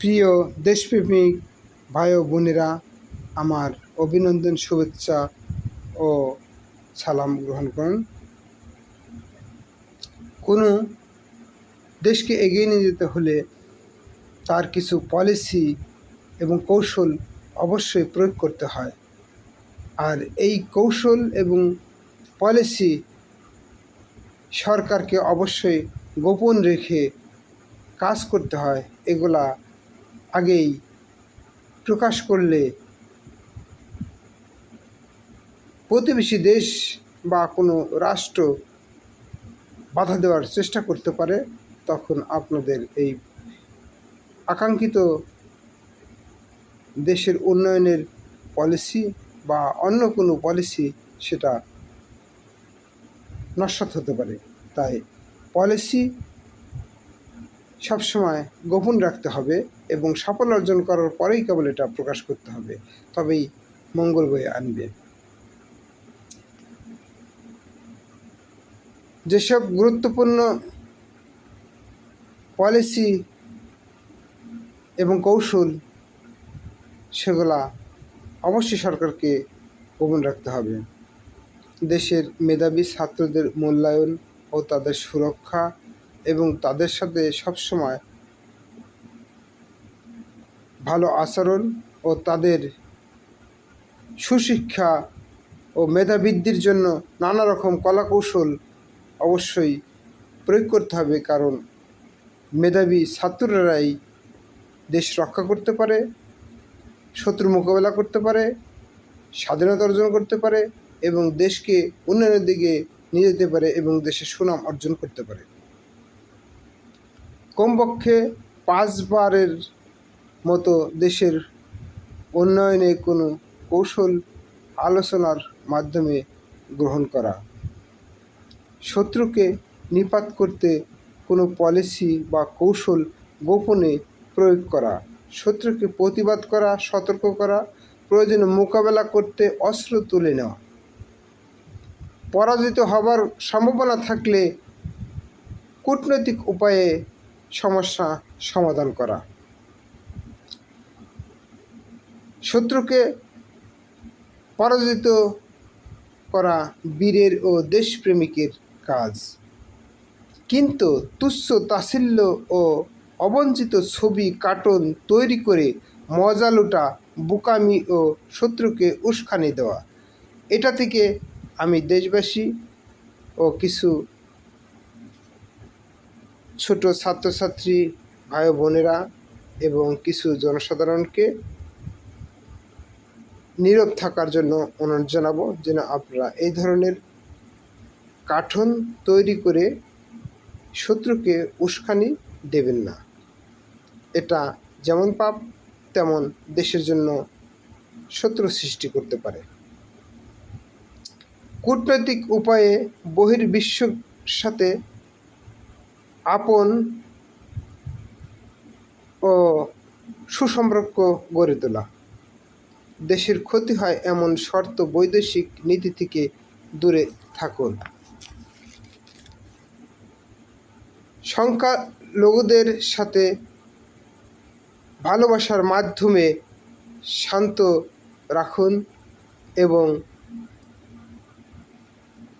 প্রিয় দেশপ্রেমিক ভাই ও বোনেরা, আমার অভিনন্দন, শুভেচ্ছা ও সালাম গ্রহণ করুন। কোনো দেশকে এগিয়ে নিয়ে যেতে হলে তার কিছু পলিসি এবং কৌশল অবশ্যই প্রয়োগ করতে হয়। আর এই কৌশল এবং পলিসি সরকারকে অবশ্যই গোপন রেখে কাজ করতে হয়, এগুলা আগেই প্রকাশ করলে প্রতিবেশী দেশ বা কোনো রাষ্ট্র বাধা দেওয়ার চেষ্টা করতে পারে, তখন আপনাদের এই আকাঙ্ক্ষিত দেশের উন্নয়নের পলিসি বা অন্য কোনো পলিসি সেটা নস্বাত হতে পারে। তাই পলিসি সবসময় গোপন রাখতে হবে। এবং সাফল্য অর্জন করার পরেই কেবল এটা প্রকাশ করতে হবে। তবেই মঙ্গল বয়ে আনবে। যেসব গুরুত্বপূর্ণ পলিসি এবং কৌশল সেগুলা অবশ্যই সরকারকে গোপন রাখতে হবে। দেশের মেধাবী ছাত্রদের মূল্যায়ন ও তাদের সুরক্ষা এবং তাদের সাথে সবসময় ভালো আচরণ ও তাদের সুশিক্ষা ও মেধাবৃদ্ধির জন্য নানা রকম কলাকৌশল অবশ্যই প্রয়োগ করতে হবে, কারণ মেধাবী ছাত্ররাই দেশ রক্ষা করতে পারে, শত্রু মোকাবেলা করতে পারে, স্বাধীনতা অর্জন করতে পারে এবং দেশকে উন্নয়নের দিকে নিয়ে যেতে পারে এবং দেশের সুনাম অর্জন করতে পারে। কমপক্ষে পাঁচবারের মতো দেশের উন্নয়নে কোনো কৌশল আলোচনার মাধ্যমে গ্রহণ করা। শত্রুকে নিপাত করতে কোনো পলিসি বা কৌশল গোপনে প্রয়োগ করা, শত্রুকে প্রতিবাদ করা, সতর্ক করা, প্রয়োজনে মোকাবেলা করতে অস্ত্র তুলে নেওয়া। পরাজিত হবার সম্ভাবনা থাকলে কূটনৈতিক উপায়ে সমস্যা সমাধান করা। শত্রুকে পরাজিত করা বীরের ও দেশপ্রেমিকের কাজ। কিন্তু তুচ্ছ তাসিল্য ও অবঞ্চিত ছবি, কার্টুন তৈরি করে মজা লুটা বোকামি ও শত্রুকে উস্কানি দেওয়া। এটা থেকে আমি দেশবাসী ও কিছু ছোট ছাত্রছাত্রী ভাই বোনেরা এবং কিছু জনসাধারণকে নীরব থাকার জন্য অনুরোধ জানাব যেন আপনারা এই ধরনের কাঠন তৈরি করে শত্রুকে উস্কানি দেবেন না। এটা যেমন পাপ, তেমন দেশের জন্য শত্রু সৃষ্টি করতে পারে। কূটনৈতিক উপায়ে বহির্বিশ্বের সাথে আপন ও সুসম্পর্ক গড়ে তোলা। দেশের ক্ষতি হয় এমন শর্ত বৈদেশিক নীতি থেকে দূরে থাকুন। সংখ্যালঘুদের সাথে ভালোবাসার মাধ্যমে শান্ত রাখুন এবং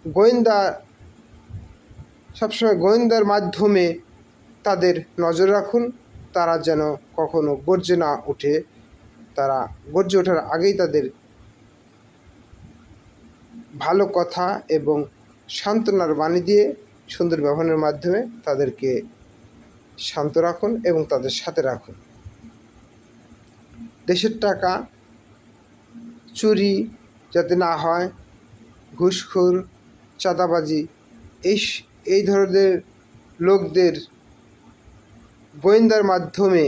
গোয়েন্দা, সবসময় গোয়েন্দার মাধ্যমে তাদের নজর রাখুন। তারা যেন কখনো গর্জে না ওঠে। তারা গর্জে ওঠার আগেই তাদের ভালো কথা এবং সান্ত্বনার বাণী দিয়ে সুন্দর ব্যবহারের মাধ্যমে তাদেরকে শান্ত রাখুন এবং তাদের সাথে রাখুন। দেশের টাকা, চুরি যাতে না হয়, ঘুষখোর, চাঁদাবাজি, এই এই ধরনের লোকদের গোয়েন্দার মাধ্যমে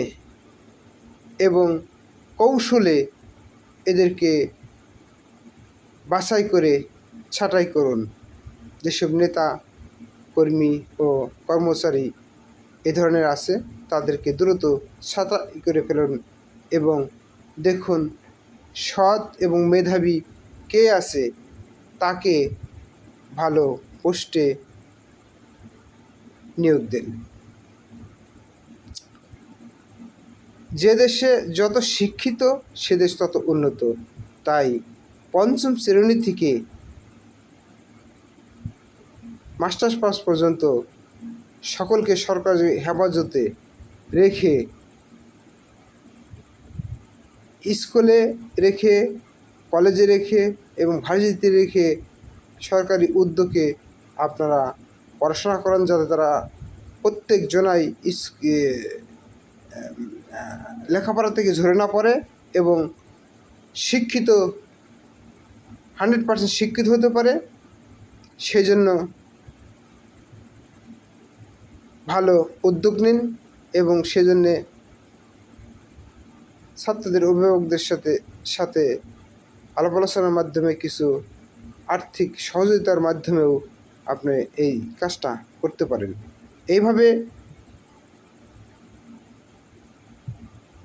এবং কৌশলে এদেরকে বাছাই করে, ছাঁটাই করুন। যেসব নেতা, কর্মী ও কর্মচারী এ ধরনের আছে, তাদেরকে দ্রুত ছাঁটাই করে ফেলুন এবং দেখুন সৎ এবং মেধাবী কে আছে তাকে ভালো পোস্টে নিয়োগ দেন। যে দেশে যত শিক্ষিত, সে দেশ তত উন্নত। তাই পঞ্চম শ্রেণি থেকে মাস্টার্স পাস পর্যন্ত সকলকে সরকারি হেফাজতে রেখে স্কুলে রেখে, কলেজে রেখে এবং ভার্সিটিতে রেখে সরকারি উদ্যোগে আপনারা পড়াশোনা করেন যাতে তারা প্রত্যেক জনাই লেখাপড়া থেকে ঝরে না পড়ে এবং শিক্ষিত, হান্ড্রেড পার্সেন্ট শিক্ষিত হতে পারে সেই জন্য ভালো উদ্যোগ নিন এবং সেজন্যে ছাত্রদের অভিভাবকদের সাথে সাথে আলাপ আলোচনার মাধ্যমে কিছু আর্থিক সহযোগিতার মাধ্যমেও আপনি এই কাজটা করতে পারেন। এইভাবে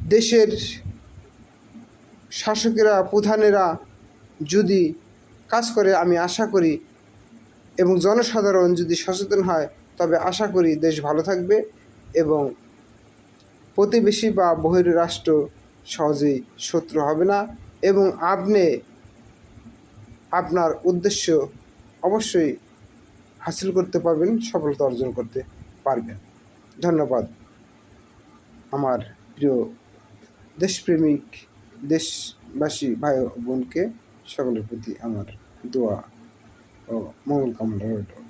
দেশের শাসকেরা, প্রধানেরা যদি কাজ করে, আমি আশা করি এবং জনসাধারণ যদি সচেতন হয়, তবে আশা করি দেশ ভালো থাকবে এবং প্রতিবেশী বা বহির রাষ্ট্র সহজেই শত্রু হবে না এবং আপনি আপনার উদ্দেশ্য অবশ্যই হাসিল করতে পারবেন, সফলতা অর্জন করতে পারবেন। ধন্যবাদ। আমার প্রিয় দেশপ্রেমিক দেশবাসী ভাই বোনকে সকলের প্রতি আমার দোয়া ও মঙ্গল কামনা রইল।